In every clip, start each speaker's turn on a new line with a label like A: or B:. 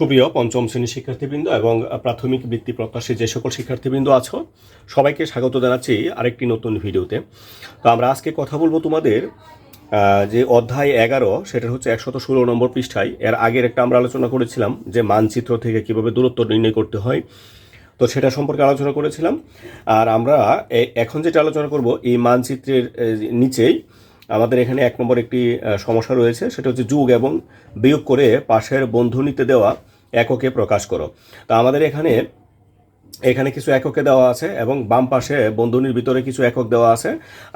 A: সুপ্রিয় পঞ্চম শ্রেণির শিক্ষার্থীবৃন্দ এবং প্রাথমিক বৃত্তি প্রত্যাশী যে সকল শিক্ষার্থীবৃন্দ আছো, সবাইকে স্বাগত জানাচ্ছি আরেকটি নতুন ভিডিওতে। তো আমরা আজকে কথা বলব তোমাদের যে অধ্যায় এগারো সেটা হচ্ছে একশত ষোলো নম্বর পৃষ্ঠায়। এর আগের একটা আমরা আলোচনা করেছিলাম যে মানচিত্র থেকে কীভাবে দূরত্ব নির্ণয় করতে হয়। তো সেটা সম্পর্কে আলোচনা করেছিলাম। আর আমরা এখন যেটা আলোচনা করব, এই মানচিত্রের নিচেই আমাদের এখানে এক নম্বর একটি সমস্যা রয়েছে, সেটা হচ্ছে যুগ এবং বিয়োগ করে পাশের বন্ধনীতে দেওয়া এককে প্রকাশ করো। তা আমাদের এখানে এখানে কিছু এককে দেওয়া আছে এবং বাম পাশে বন্ধনীর ভিতরে কিছু একক দেওয়া আছে।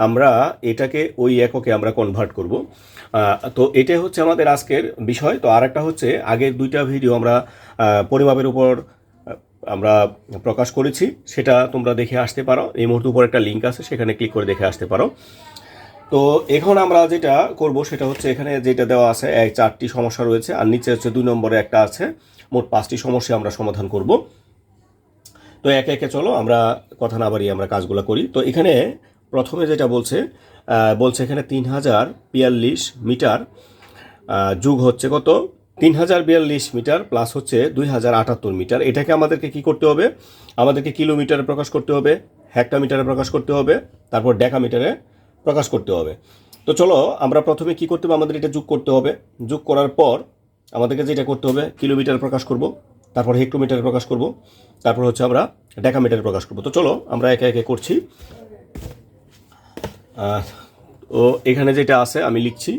A: আমরা এটাকে ওই এককে আমরা কনভার্ট করব। তো এটাই হচ্ছে আমাদের আজকের বিষয়। তো আরেকটা হচ্ছে, আগের দুইটা ভিডিও আমরা পরিমাপের উপর আমরা প্রকাশ করেছি। সেটা তোমরা দেখে আসতে পারো। এই মুহূর্তে উপর একটা লিঙ্ক আছে, সেখানে ক্লিক করে দেখে আসতে পারো। তো এখন আমরা যেটা করব, সেটা হচ্ছে এখানে যেটা দেওয়া আছে এক চারটি সমস্যা রয়েছে। আর নিচে হচ্ছে দুই নম্বরে একটা আছে। মোট পাঁচটি সমস্যা আমরা সমাধান করব। তো একে একে চলো, আমরা কথা না বাড়িয়ে আমরা কাজগুলো করি। তো এখানে প্রথমে যেটা বলছে বলছে এখানে তিন হাজার বিয়াল্লিশ মিটার যুগ হচ্ছে কত? তিন হাজার বিয়াল্লিশ মিটার প্লাস হচ্ছে দুই হাজার আটাত্তর মিটার। এটাকে আমাদেরকে কি করতে হবে? আমাদেরকে কিলোমিটারে প্রকাশ করতে হবে, হেক্টোমিটারে প্রকাশ করতে হবে, তারপর ডেকামিটারে প্রকাশ করতে হবে। তো চলো, আমরা প্রথমে কি করতে হবে? আমাদের এটা যোগ করতে হবে। যোগ করার পর আমাদেরকে যেটা করতে হবে, কিলোমিটার প্রকাশ করব, তারপর হেক্টোমিটারে প্রকাশ করব, তারপর হচ্ছে আমরা ডেকামিটারে প্রকাশ করব। তো চলো, আমরা একে একে করছি। ও এখানে যেটা আছে, আমি লিখছি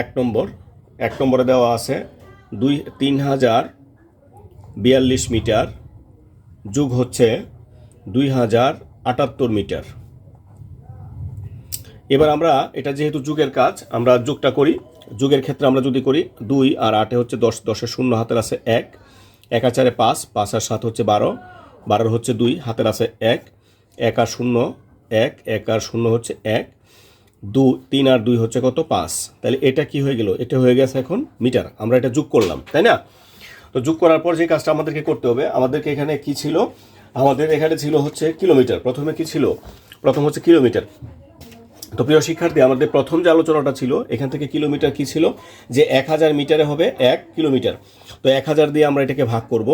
A: এক নম্বর। এক নম্বরে দেওয়া আছে দুই, তিন হাজার বিয়াল্লিশ মিটার যুগ হচ্ছে দুই হাজার আটাত্তর মিটার। এবার আমরা, এটা যেহেতু যুগের কাজ, আমরা যুগটা করি। যুগের ক্ষেত্রে আমরা যদি করি, দুই আর আটে হচ্ছে দশ, দশের শূন্য, হাতের আছে এক। এক আর চারে পাঁচ পাঁচ আর সাত হচ্ছে বারো। বারোর হচ্ছে দুই, হাতের আছে এক। এক আর শূন্য, এক। এক আর শূন্য হচ্ছে এক। দু তিন আর দুই হচ্ছে কত? পাঁচ। তাহলে এটা কি হয়ে গেল? এটা হয়ে গেছে এখন মিটার। আমরা এটা যোগ করলাম, তাই না? তো যোগ করার পর যে কাজটা আমাদেরকে করতে হবে, আমাদেরকে এখানে কি ছিল? আমাদের এখানে ছিল হচ্ছে কিলোমিটার। প্রথমে কি ছিল? প্রথম হচ্ছে কিলোমিটার। তো প্রিয় শিক্ষার্থী, আমাদের প্রথম যে আলোচনাটা ছিল, এখান থেকে কিলোমিটার কি ছিল? যে এক হাজার মিটারে হবে এক কিলোমিটার। তো এক হাজার দিয়ে আমরা এটাকে ভাগ করব।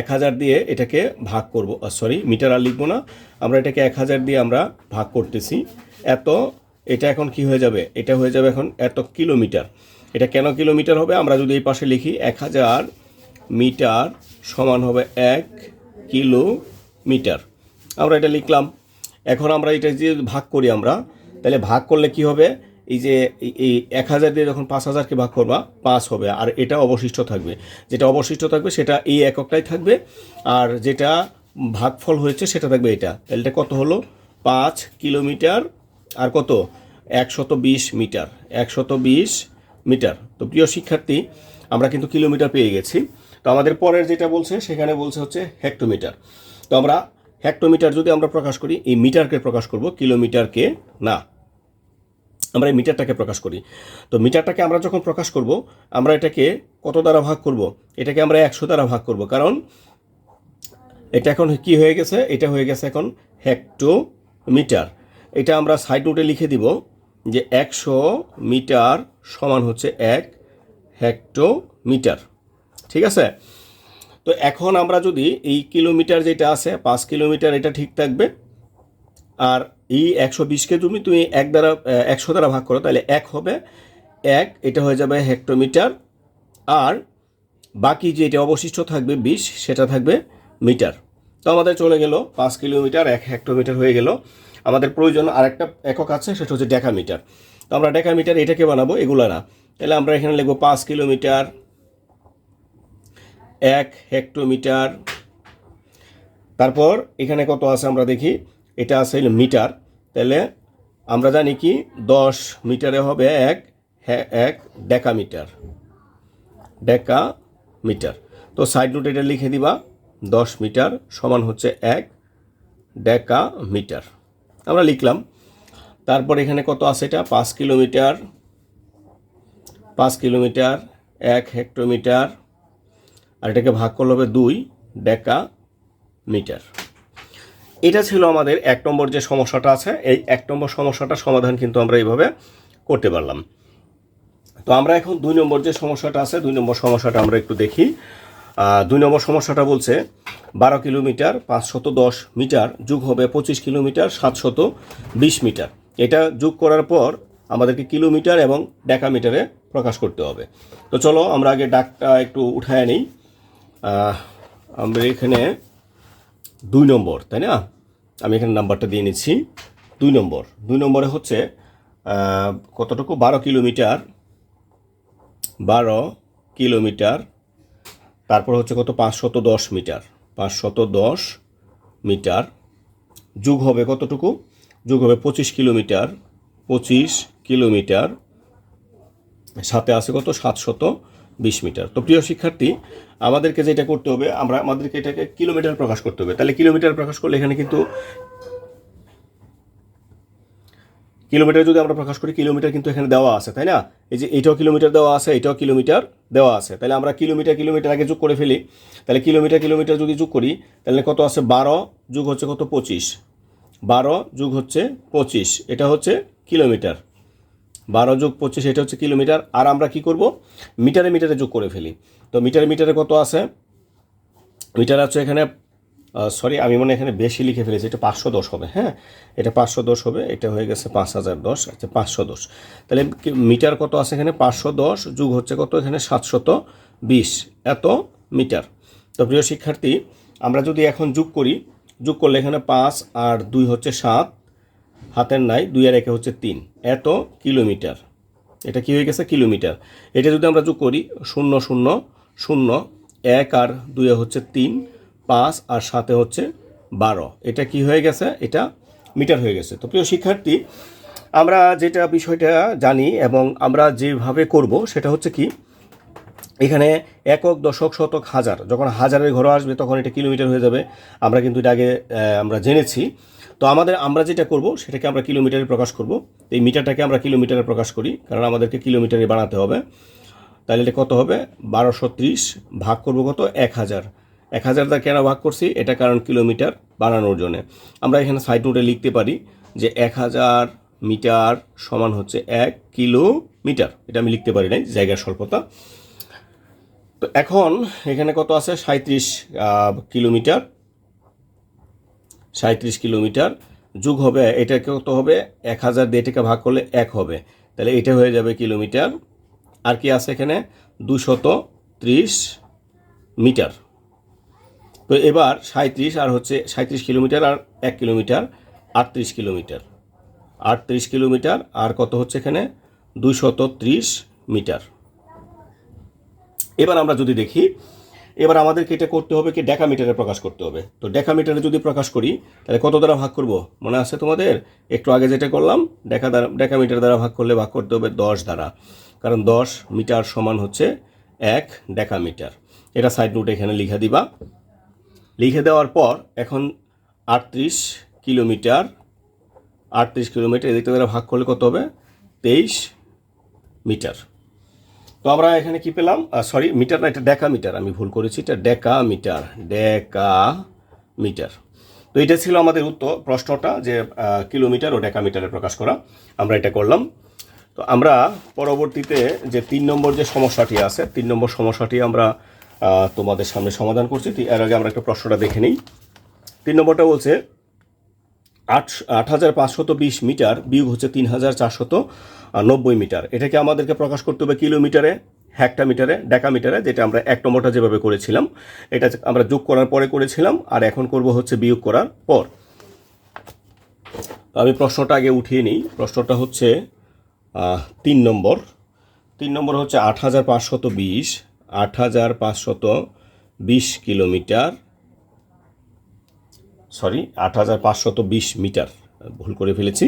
A: এক হাজার দিয়ে এটাকে ভাগ করব। সরি মিটার আর লিখব না। আমরা এটাকে এক হাজার দিয়ে আমরা ভাগ করতেছি। এত, এটা এখন কি হয়ে যাবে? এটা হয়ে যাবে এখন এত কিলোমিটার। এটা কেন কিলোমিটার হবে? আমরা যদি এই পাশে লিখি, এক হাজার মিটার সমান হবে এক কিলোমিটার। আমরা এটা লিখলাম। এখন আমরা এটা যে ভাগ করি আমরা, তাহলে ভাগ করলে কি হবে? এই যে এই- এই এক হাজার দিয়ে যখন পাঁচ হাজারকে ভাগ করবা, পাঁচ হবে। আর এটা অবশিষ্ট থাকবে। যেটা অবশিষ্ট থাকবে, সেটা এই এককটাই থাকবে। আর যেটা ভাগফল হয়েছে, সেটা থাকবে এটা। তাহলে এটা কত হলো? পাঁচ কিলোমিটার। আর কত? একশত বিশ মিটার। একশত বিশ মিটার। তো প্রিয় শিক্ষার্থী, আমরা কিন্তু কিলোমিটার পেয়ে গেছি। তো আমাদের পরের যেটা বলছে, সেখানে বলছে হচ্ছে হেক্টোমিটার। তো আমরা হেক্টোমিটার যদি আমরা প্রকাশ করি, এই মিটারকে প্রকাশ করব কিলোমিটারকে না। আমরা এই মিটারটাকে প্রকাশ করি। তো মিটারটাকে আমরা যখন প্রকাশ করব, আমরা এটাকে কত দ্বারা ভাগ করব? এটাকে আমরা একশো দ্বারা ভাগ করব, কারণ এটা এখন কি হয়ে গেছে? এটা হয়ে গেছে এখন হেক্টোমিটার এটা আমরা সাইড নোটে লিখে দিব যে একশো মিটার সমান হচ্ছে এক হেক্টোমিটার ঠিক আছে? তো এখন আমরা যদি এই কিলোমিটার যেটা আছে, পাঁচ কিলোমিটার এটা ঠিক থাকবে, আর এই একশো বিশকে তুমি তুমি এক দ্বারা একশো দ্বারা ভাগ করো, তাহলে এক হবে এক, এটা হয়ে যাবে হেক্টোমিটার, আর বাকি যেটা অবশিষ্ট থাকবে বিশ, সেটা থাকবে মিটার। তো আমাদের চলে গেল পাঁচ কিলোমিটার, এক হেক্টোমিটার হয়ে গেল। আমাদের প্রয়োজন আরেকটা একক আছে, সেটা হচ্ছে ডেকামিটার। তো আমরা ডেকামিটার এটাকে বানাবো এগুলো না তাহলে আমরা এখানে লিখব পাঁচ কিলোমিটার এক হেক্টোমিটার তারপর এখানে কত আছে আমরা দেখি, এটা আছে মিটার। তাহলে আমরা জানি কি, দশ মিটারে হবে এক এক ডেকামিটার। ডেকা মিটার তো সাইড নোট এটা লিখে দিবা, দশ মিটার সমান হচ্ছে এক ডেকা মিটার আমরা লিখলাম। তারপর এখানে কত আছে এটা, পাঁচ কিলোমিটার। পাঁচ কিলোমিটার, এক হেক্টোমিটার আর এটাকে ভাগ করলে হবে দুই ডেকা মিটার এটা ছিল আমাদের এক নম্বর যে সমস্যাটা আছে, এই এক নম্বর সমস্যাটার সমাধান কিন্তু আমরা এইভাবে করতে পারলাম। তো আমরা এখন দুই নম্বর যে সমস্যাটা আছে, দুই নম্বর সমস্যাটা আমরা একটু দেখি। দুই নম্বর সমস্যাটা বলছে, বারো কিলোমিটার পাঁচশত দশ মিটার যোগ হবে পঁচিশ কিলোমিটার সাতশত বিশ মিটার। এটা যোগ করার পর আমাদেরকে কিলোমিটার এবং ডেকামিটারে প্রকাশ করতে হবে। তো চলো আমরা আগে ডাকটা একটু উঠায় নিই। আমরা এখানে দুই নম্বর, তাই না? আমি এখানে নাম্বারটা দিয়ে নিচ্ছি। দুই নম্বর। দুই নম্বরে হচ্ছে কতটুকু? বারো কিলোমিটার। বারো কিলোমিটার। তারপর হচ্ছে কত? পাঁচশত দশ মিটার। পাঁচশত দশ মিটার। যুগ হবে কতটুকু? যুগ হবে পঁচিশ কিলোমিটার। পঁচিশ কিলোমিটার। সাথে আছে কত? সাতশত বিশ মিটার। তো প্রিয় শিক্ষার্থী, আমাদেরকে যেটা করতে হবে, আমরা আমাদেরকে এটাকে কিলোমিটার প্রকাশ করতে হবে। তাহলে কিলোমিটার প্রকাশ করলে এখানে কিন্তু কিলোমিটার যদি আমরা প্রকাশ করি, কিলোমিটার কিন্তু এখানে দেওয়া আছে, তাই না? এই যে এটাও কিলোমিটার দেওয়া আছে, এটাও কিলোমিটার দেওয়া আছে। তাহলে আমরা কিলোমিটার কিলোমিটার আগে যোগ করে ফেলি। তাহলে কিলোমিটার কিলোমিটার যদি যোগ করি, তাহলে কত আছে? বারো যোগ হচ্ছে কত? পঁচিশ। বারো যোগ হচ্ছে পঁচিশ। এটা হচ্ছে কিলোমিটার। বারো যোগ পঁচিশ, এটা হচ্ছে কিলোমিটার। আর আমরা কি করব? মিটারে মিটারে যোগ করে ফেলি। তো মিটারে মিটারে কত আছে? মিটার আছে এখানে সরি আমি মনে এখানে বেশি লিখে ফেলেছি। এটা পাঁচশো দশ হবে হ্যাঁ? এটা পাঁচশো দশ হবে, এটা হয়ে গেছে পাঁচ হাজার দশ আচ্ছা পাঁচশো দশ। তাহলে মিটার কত আছে এখানে? পাঁচশো দশ যুগ হচ্ছে কত এখানে? সাতশত বিশ। এত মিটার। তো প্রিয় শিক্ষার্থী, আমরা যদি এখন যোগ করি, যোগ করলে এখানে পাঁচ আর দুই হচ্ছে সাত। হাতের নাই, দুই আর একে হচ্ছে তিন। এত কিলোমিটার। এটা কি হয়ে গেছে? কিলোমিটার। এটা যদি আমরা যোগ করি, শূন্য শূন্য শূন্য, এক আর দুয়ে হচ্ছে তিন, পাঁচ আর সাথে হচ্ছে বারো। এটা কি হয়ে গেছে? এটা মিটার হয়ে গেছে। তো প্রিয় শিক্ষার্থী, আমরা যেটা বিষয়টা জানি এবং আমরা যেভাবে করব, সেটা হচ্ছে কি, এখানে একক, দশক, শতক, হাজার। যখন হাজারের ঘরে আসবে, তখন এটা কিলোমিটার হয়ে যাবে। আমরা কিন্তু এটা আগে আমরা জেনেছি। তো আমাদের আমরা যেটা করব, সেটাকে আমরা কিলোমিটারে প্রকাশ করব। এই মিটারটাকে আমরা কিলোমিটারে প্রকাশ করি, কারণ আমাদেরকে কিলোমিটারে বানাতে হবে। তাহলে এটা কত হবে? বারোশো ভাগ করব কত? এক হাজার। এক হাজার দ্বারা কেন ভাগ করছি? এটা কারণ কিলোমিটার বানানোর জন্য। আমরা এখানে সাইড নোটে লিখতে পারি যে এক হাজার মিটার সমান হচ্ছে এক কিলোমিটার। এটা আমি লিখতে পারি নাই, জায়গার স্বল্পতা। তো এখন এখানে কত আছে? সাঁত্রিশ কিলোমিটার। সাঁত্রিশ কিলোমিটার, যুগ হবে এটা কত হবে? এক হাজার দিয়ে এটাকে ভাগ করলে এক হবে। তাহলে এটা হয়ে যাবে কিলোমিটার। আর কি আছে এখানে? দুশত ত্রিশ মিটার। তো এবার সাঁত্রিশ আর হচ্ছে সাঁত্রিশ কিলোমিটার আর এক কিলোমিটার, আটত্রিশ কিলোমিটার। আটত্রিশ কিলোমিটার আর কত হচ্ছে এখানে? দুশত ত্রিশ মিটার। এবার আমরা যদি দেখি এবার আমাদেরকে এটা করতে হবে কি ডেকামিটারে প্রকাশ করতে হবে। তো ডেকামিটারে যদি প্রকাশ করি, তাহলে কত দ্বারা ভাগ করব? মনে আছে তোমাদের? একটু আগে যেটা করলাম, ডেকা দ্বারা, ডেকামিটার দ্বারা ভাগ করলে ভাগ করতে হবে দশ দ্বারা। কারণ দশ মিটার সমান হচ্ছে এক ডেকামিটার। এটা সাইড নোট এখানে লিখে দিবা। লিখে দেওয়ার পর এখন আটত্রিশ কিলোমিটার আটত্রিশ কিলোমিটার এদিকটা দ্বারা ভাগ করলে কত হবে? তেইশ মিটার। তো আমরা এখানে কি পেলাম? সরি মিটার না, এটা ডেকা মিটার আমি ভুল করেছি, এটা ডেকা মিটার ডেকা মিটার তো এটা ছিল আমাদের উত্তর, প্রশ্নটা যে কিলোমিটার ও ডেকা মিটারে প্রকাশ করা। আমরা এটা করলাম। তো আমরা পরবর্তীতে যে তিন নম্বর যে সমস্যাটি আছে, তিন নম্বর সমস্যাটি আমরা তোমাদের সামনে সমাধান করছি। এর আগে আমরা একটা প্রশ্নটা দেখে নিই। তিন নম্বরটা বলছে আট আট হাজার পাঁচশত বিশ মিটার, বিয়োগ হচ্ছে তিন হাজার চারশত নব্বই মিটার। এটাকে আমাদেরকে প্রকাশ করতে হবে কিলোমিটারে হেক্টা মিটারে ডেকা মিটারে যেটা আমরা এক নম্বরটা যেভাবে করেছিলাম। এটা আমরা যোগ করার পরে করেছিলাম, আর এখন করব হচ্ছে বিয়োগ করার পর। আমি প্রশ্নটা আগে উঠিয়ে নিই। প্রশ্নটা হচ্ছে তিন নম্বর। তিন নম্বর হচ্ছে আট হাজার পাঁচশত বিশ, আট হাজার পাঁচশত বিশ কিলোমিটার সরি, আট হাজার পাঁচশত বিশ মিটার ভুল করে ফেলেছি।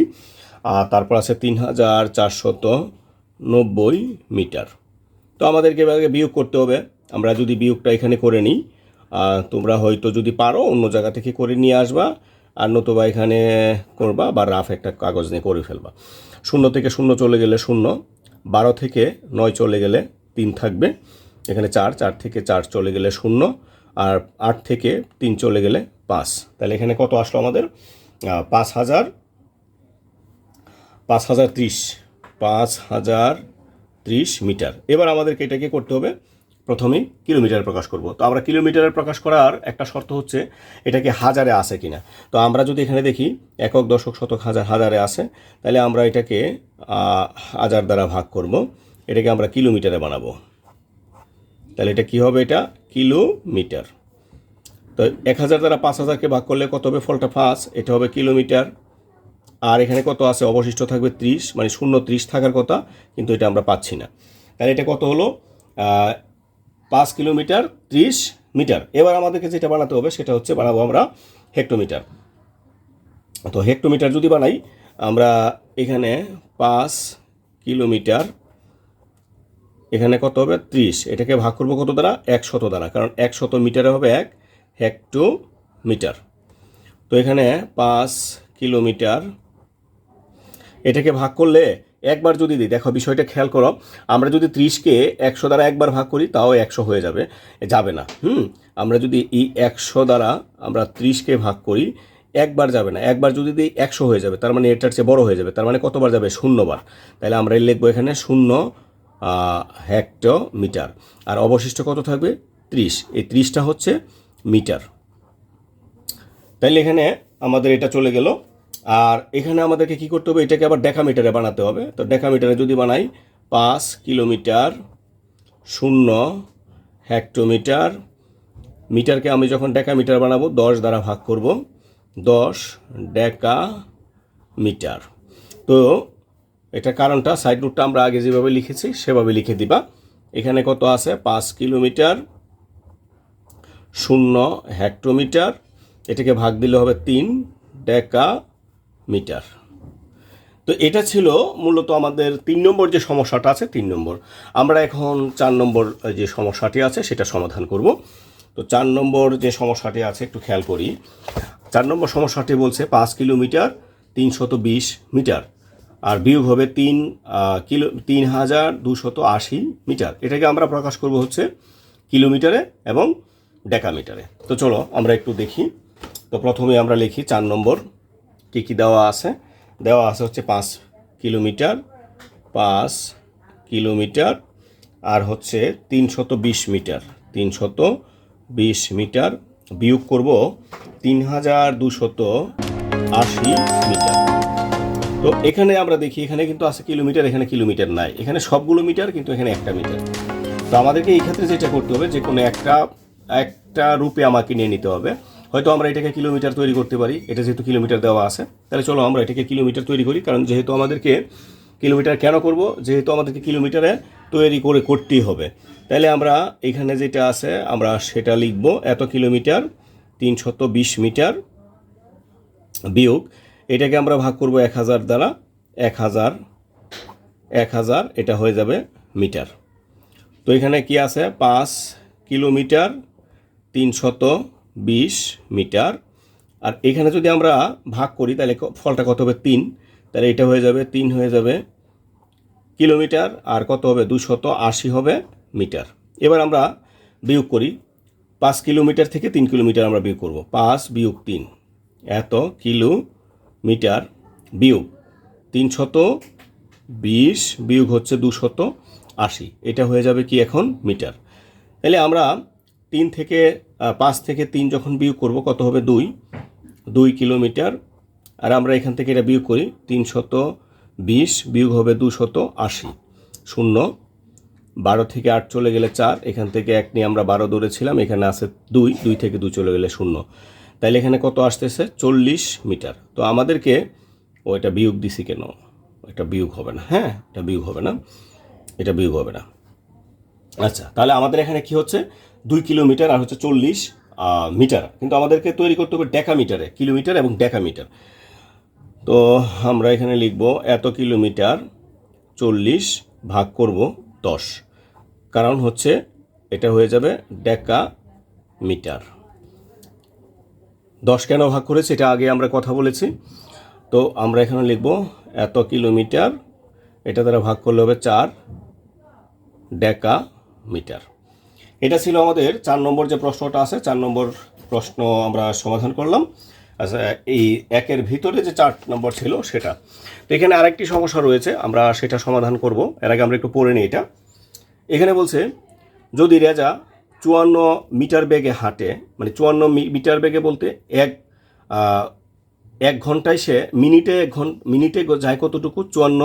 A: আর তারপর আছে তিন হাজার চারশত নব্বই মিটার। তো আমাদেরকে এবার বিয়োগ করতে হবে। আমরা যদি বিয়োগটা এখানে করে নিই তোমরা হয়তো যদি পারো অন্য জায়গা থেকে করে নিয়ে আসবা, আর নতুবা এখানে করবা বা রাফ একটা কাগজ নিয়ে করে ফেলবা। শূন্য থেকে শূন্য চলে গেলে শূন্য, বারো থেকে নয় চলে গেলে তিন থাকবে। এখানে চার চার থেকে চার চলে গেলে শূন্য আর আট থেকে তিন চলে গেলে পাঁচ। তাহলে এখানে কত আসলো আমাদের? পাঁচ হাজার পাঁচ হাজার ত্রিশ, পাঁচ হাজার ত্রিশ মিটার। এবার আমাদেরকে এটাকে করতে হবে প্রথমেই কিলোমিটারে প্রকাশ করব। তো আমরা কিলোমিটারে প্রকাশ করার একটা শর্ত হচ্ছে, এটাকে হাজারে আসে কিনা। তো আমরা যদি এখানে দেখি, একক, দশক, শতক, হাজার, হাজারে আসে তাহলে আমরা এটাকে হাজার দ্বারা ভাগ করব। এটাকে আমরা কিলোমিটারে বানাবো। তাহলে এটা কি হবে এটা? কিলোমিটার। তো এক হাজার দ্বারা পাঁচ হাজারকে ভাগ করলে কত হবে? ফলটা পাঁচ এটা হবে কিলোমিটার। আর এখানে কত আছে? অবশিষ্ট থাকবে ত্রিশ মানে শূন্য ত্রিশ থাকার কথা, কিন্তু এটা আমরা পাচ্ছি না। তাহলে এটা কত হলো? পাঁচ কিলোমিটার ত্রিশ মিটার। এবার আমাদেরকে যেটা বানাতে হবে, সেটা হচ্ছে বানাবো আমরা হেক্টোমিটার। তো হেক্টোমিটার যদি বানাই, আমরা এখানে পাঁচ কিলোমিটার এখানে কত হবে? ত্রিশ। এটাকে ভাগ করব কত দ্বারা? একশত দ্বারা, কারণ একশত মিটারে হবে এক হেক্টোমিটার। তো এখানে পাঁচ কিলোমিটার। এটাকে ভাগ করলে একবার যদি দিই, দেখো বিষয়টা খেয়াল করো, আমরা যদি ত্রিশকে একশো দ্বারা একবার ভাগ করি, তাও একশো হয়ে যাবে যাবে না। হুম? আমরা যদি এই একশো দ্বারা আমরা ত্রিশকে ভাগ করি, একবার যাবে না। একবার যদি দিই, একশো হয়ে যাবে, তার মানে এটার চেয়ে বড় হয়ে যাবে, তার মানে কতবার যাবে? শূন্যবার। তাহলে আমরা লিখব এখানে শূন্য হেক্টোমিটার। আর অবশিষ্ট কত থাকবে? ত্রিশ। এই ত্রিশটা হচ্ছে মিটার। তাইলে এখানে আমাদের এটা চলে গেল। আর এখানে আমাদেরকে কি করতে হবে? এটাকে আবার ডেকামিটারে বানাতে হবে। তো ডেকামিটারে যদি বানাই, পাঁচ কিলোমিটার শূন্য হেক্টোমিটার, মিটারকে আমি যখন ডেকামিটার বানাবো, দশ দ্বারা ভাগ করব, দশ ডেকা মিটার তো এটা কারণটা সাইড রুটটা আমরা আগে যেভাবে লিখেছি সেভাবে লিখে দিবা। এখানে কত আছে? পাঁচ কিলোমিটার শূন্য হেক্টোমিটার এটাকে ভাগ দিলে হবে তিন ডেকা মিটার তো এটা ছিল মূলত আমাদের তিন নম্বর যে সমস্যাটা আছে, তিন নম্বর। আমরা এখন চার নম্বর যে সমস্যাটি আছে সেটা সমাধান করব। তো চার নম্বর যে সমস্যাটি আছে, একটু খেয়াল করি। চার নম্বর সমস্যাটি বলছে পাঁচ কিলোমিটার তিনশত বিশ মিটার। আর বিয়োগ হবে তিন কিলো, তিন হাজার দুশত আশি মিটার। এটাকে আমরা প্রকাশ করব হচ্ছে কিলোমিটারে এবং ডেকামিটারে। তো চলো আমরা একটু দেখি। তো প্রথমে আমরা লিখি চার নম্বর। কী কী দেওয়া আছে? দেওয়া আছে হচ্ছে পাঁচ কিলোমিটার পাঁচ কিলোমিটার, আর হচ্ছে তিনশত বিশ মিটার। তিনশত বিশ মিটার বিয়োগ করব তিন হাজার দুশত আশি মিটার। তো এখানে আমরা দেখি, এখানে কিন্তু আছে কিলোমিটার, এখানে কিলোমিটার নাই। এখানে সবগুলো মিটার, কিন্তু এখানে একটা মিটার। তো আমাদেরকে এই ক্ষেত্রে যেটা করতে হবে, যে কোনো একটা একটা রূপে আমাকে নিয়ে নিতে হবে। হয়তো আমরা এটাকে কিলোমিটার তৈরি করতে পারি, এটা যেহেতু কিলোমিটার দেওয়া আছে। তাহলে চলো আমরা এটাকে কিলোমিটার তৈরি করি, কারণ যেহেতু আমাদেরকে কিলোমিটার কেন করব? যেহেতু আমাদেরকে কিলোমিটারে তৈরি করে করতেই হবে। তাহলে আমরা এখানে যেটা আছে, আমরা সেটা লিখব, এত কিলোমিটার তিনশত বিশ মিটার বিয়োগ এটাকে আমরা ভাগ করব এক হাজার দ্বারা এক হাজার এক হাজার, এটা হয়ে যাবে মিটার। তো এখানে কি আছে? পাঁচ কিলোমিটার তিনশত বিশ মিটার। আর এখানে যদি আমরা ভাগ করি, তাহলে ফলটা কত হবে? তিন। তাহলে এটা হয়ে যাবে, তিন হয়ে যাবে কিলোমিটার। আর কত হবে? দুশত আশি হবে মিটার। এবার আমরা বিয়োগ করি। পাঁচ কিলোমিটার থেকে তিন কিলোমিটার আমরা বিয়োগ করব। পাঁচ বিয়োগ তিন। এত কিলোমিটার বিয়োগ তিনশত বিশ বিয়োগ হচ্ছে দুশত আশি। এটা হয়ে যাবে কি এখন মিটার। তাহলে আমরা তিন থেকে পাঁচ থেকে তিন যখন বিয়োগ করব, কত হবে? দুই। দুই কিলোমিটার। আর আমরা এখান থেকে এটা বিয়োগ করি তিনশত বিশ বিয়োগ হবে দুশত আশি। শূন্য। বারো থেকে আট চলে গেলে চার, এখান থেকে এক নিয়ে আমরা বারো ধরেছিলাম, এখানে আছে দুই দুই থেকে দুই চলে গেলে শূন্য। তাইলে এখানে কত আসতেছে? চল্লিশ মিটার। তো আমাদেরকে ও এটা বিয়োগ দিছি কেন? এটা বিয়োগ হবে না হ্যাঁ? এটা বিয়োগ হবে না। এটা বিয়োগ হবে না। আচ্ছা তাহলে আমাদের এখানে কি হচ্ছে? দুই কিলোমিটার আর হচ্ছে চল্লিশ মিটার। কিন্তু আমাদেরকে তৈরি করতে হবে ডেকা মিটারে কিলোমিটার এবং ডেকা মিটার তো আমরা এখানে লিখব এত কিলোমিটার চল্লিশ ভাগ করব দশ। কারণ হচ্ছে এটা হয়ে যাবে ডেকা মিটার দশ কেন ভাগ করেছে, এটা আগে আমরা কথা বলেছি। তো আমরা এখানে লিখব এত কিলোমিটার, এটা দ্বারা ভাগ করলে হবে চার ডেকা মিটার এটা ছিল আমাদের চার নম্বর যে প্রশ্নটা আছে, চার নম্বর প্রশ্ন আমরা সমাধান করলাম। আচ্ছা এই একের ভিতরে যে চার নম্বর ছিল সেটা। তো এখানে আরেকটি সমস্যা রয়েছে, আমরা সেটা সমাধান করব। এর আগে আমরা একটু পড়ে নিই এটা। এখানে বলছে, যদি রেজা চুয়ান্ন মিটার বেগে হাঁটে মানে চুয়ান্ন মিটার বেগে বলতে এক এক ঘন্টায় সে মিনিটে এক মিনিটে যায় কতটুকু? চুয়ান্ন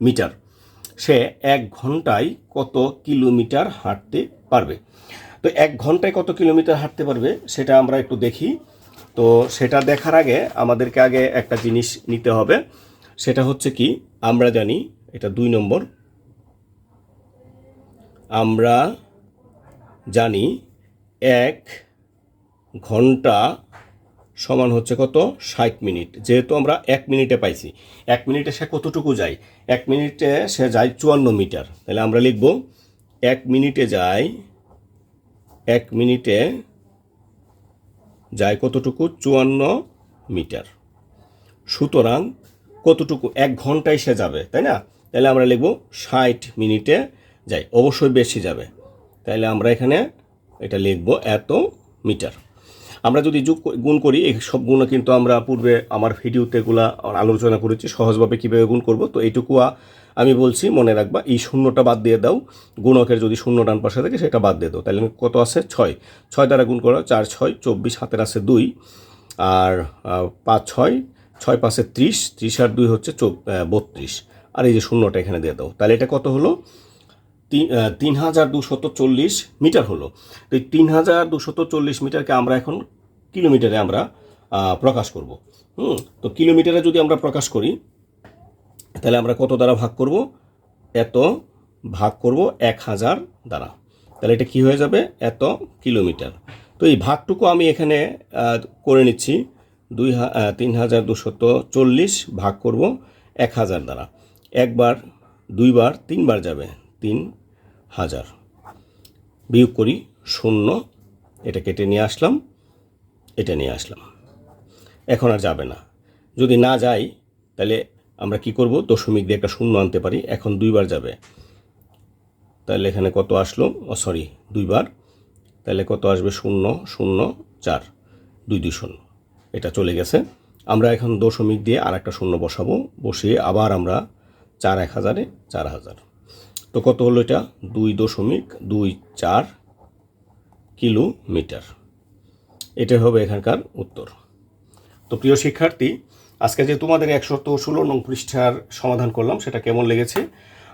A: মিটার। সে এক ঘন্টায় কত কিলোমিটার হাঁটতে পারবে? তো এক ঘন্টায় কত কিলোমিটার হাঁটতে পারবে সেটা আমরা একটু দেখি। তো সেটা দেখার আগে আমাদেরকে আগে একটা জিনিস নিতে হবে। সেটা হচ্ছে কি, আমরা জানি, এটা দুই নম্বর। আমরা জানি এক ঘণ্টা সমান হচ্ছে কত? ষাট মিনিট। যেহেতু আমরা এক মিনিটে পাইছি। এক মিনিটে সে কতটুকু যায়? এক মিনিটে সে যায় চুয়ান্ন মিটার। তাহলে আমরা লিখব এক মিনিটে যায়, এক মিনিটে যায় কতটুকু? চুয়ান্ন মিটার। সুতরাং কতটুকু? এক ঘন্টায় সে যাবে, তাই না? তাহলে আমরা লিখব ষাট মিনিটে যাই অবশ্যই বেশি যাবে। তাহলে আমরা এখানে এটা লিখব এত মিটার। আমরা যদি যোগ গুণ করি, এই সব গুণ কিন্তু আমরা পূর্বে আমার ভিডিওতে এগুলা আলোচনা করেছি, সহজভাবে কীভাবে গুণ করব। তো এইটুকু আমি বলছি, মনে রাখবা, এই শূন্যটা বাদ দিয়ে দাও। গুণকের যদি শূন্য ডান পাশে থাকে, সেটা বাদ দিয়ে দাও। তাহলে কত আছে? ছয়। ছয় দ্বারা গুণ করো, চার ছয়, চব্বিশ, হাতের আছে দুই। আর পাঁচ ছয় ছয় পাঁচে ত্রিশ ত্রিশ আর দুই হচ্ছে বত্রিশ। আর এই যে শূন্যটা এখানে দিয়ে দাও। তাহলে এটা কত হলো? তিন হাজার দুশত চল্লিশ মিটার হলো। তো এই তিন হাজার দুশত চল্লিশ মিটারকে আমরা এখন কিলোমিটারে আমরা প্রকাশ করব। হুম? তো কিলোমিটারে যদি আমরা প্রকাশ করি, তাহলে আমরা কত দ্বারা ভাগ করব? এত ভাগ করব এক হাজার দ্বারা। তাহলে এটা কি হয়ে যাবে? এত কিলোমিটার। তো এই ভাগটুকু আমি এখানে করে নিচ্ছি। দুই তিন হাজার দুশত চল্লিশ ভাগ করব এক হাজার দ্বারা। একবার, দুইবার, তিনবার যাবে। তিন হাজার। বিয়োগ করি শূন্য, এটা কেটে নিয়ে আসলাম, এটা নিয়ে আসলাম। এখন আর যাবে না। যদি না যাই, তাহলে আমরা কি করব? দশমিক দিয়ে একটা শূন্য আনতে পারি, এখন দুইবার যাবে। তাহলে এখানে কত আসলো? ও সরি দুইবার। তাহলে কত আসবে? শূন্য শূন্য, চার, দুই দুই, শূন্য। এটা চলে গেছে। আমরা এখন দশমিক দিয়ে আর একটা শূন্য বসাবো, বসিয়ে আবার আমরা চার এক হাজারে চার হাজার। তো কত হলো এটা? দুই দশমিক দুই চার কিলোমিটার। এটা হবে এখানকার উত্তর। তো প্রিয় শিক্ষার্থী, আজকে যে তোমাদের একশত ষোলো নং পৃষ্ঠার সমাধান করলাম, সেটা কেমন লেগেছে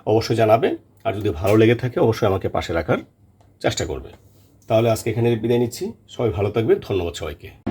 A: অবশ্যই জানাবে। আর যদি ভালো লেগে থাকে, অবশ্যই আমাকে পাশে রাখার চেষ্টা করবে। তাহলে আজকে এখানে বিদায় নিচ্ছি। সবাই ভালো থাকবে ধন্যবাদ সবাইকে।